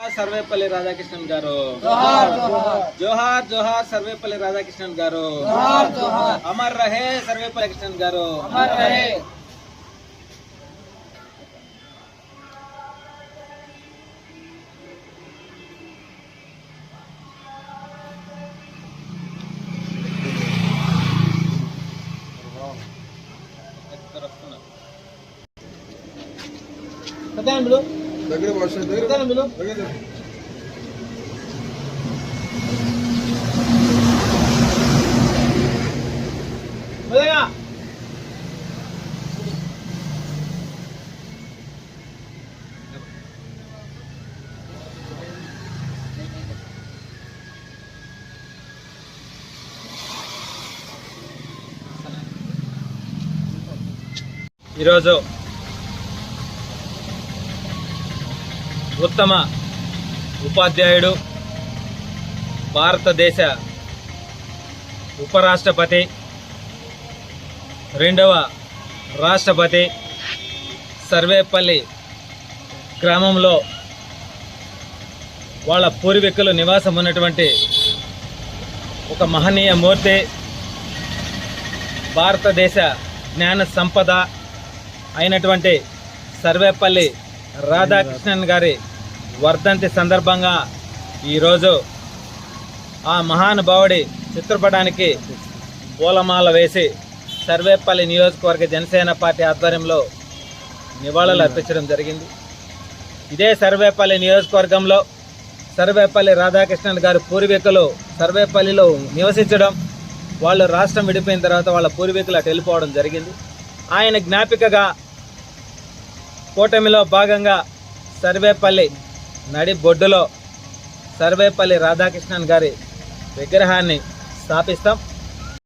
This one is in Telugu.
సర్వేపల్లి రాధాకృష్ణన్ గారు జోహార్ జోహార్ జోహార్ జోహార్ సర్వేపల్లి రాధాకృష్ణన్ గారు జోహార్ జోహార్ అమర్ రహే సర్వేపల్లి కృష్ణన్ గారు అమర్ రహే దగ్గర భాష దగ్గర దగ్గర ఈరోజు ఉత్తమ ఉపాధ్యాయుడు భారతదేశ ఉపరాష్ట్రపతి రెండవ రాష్ట్రపతి సర్వేపల్లి గ్రామంలో వాళ్ళ పూర్వీకులు నివాసం ఉన్నటువంటి ఒక మహనీయ మూర్తి భారతదేశ జ్ఞాన సంపద అయినటువంటి సర్వేపల్లి రాధాకృష్ణన్ గారి వర్ధంతి సందర్భంగా ఈరోజు ఆ మహానుభావుడి చిత్రపటానికి పూలమాల వేసి సర్వేపల్లి నియోజకవర్గ జనసేన పార్టీ ఆధ్వర్యంలో నివాళులు అర్పించడం జరిగింది. ఇదే సర్వేపల్లి నియోజకవర్గంలో సర్వేపల్లి రాధాకృష్ణన్ గారి పూర్వీకులు సర్వేపల్లిలో నివసించడం వాళ్ళు రాష్ట్రం విడిపోయిన తర్వాత వాళ్ళ పూర్వీకులు అటు వెళ్ళిపోవడం జరిగింది. ఆయన జ్ఞాపికగా కూటమిలో భాగంగా సర్వేపల్లి నడి బొడ్డులో సర్వేపల్లి రాధాకృష్ణన్ గారి విగ్రహాన్ని స్థాపిస్తాం.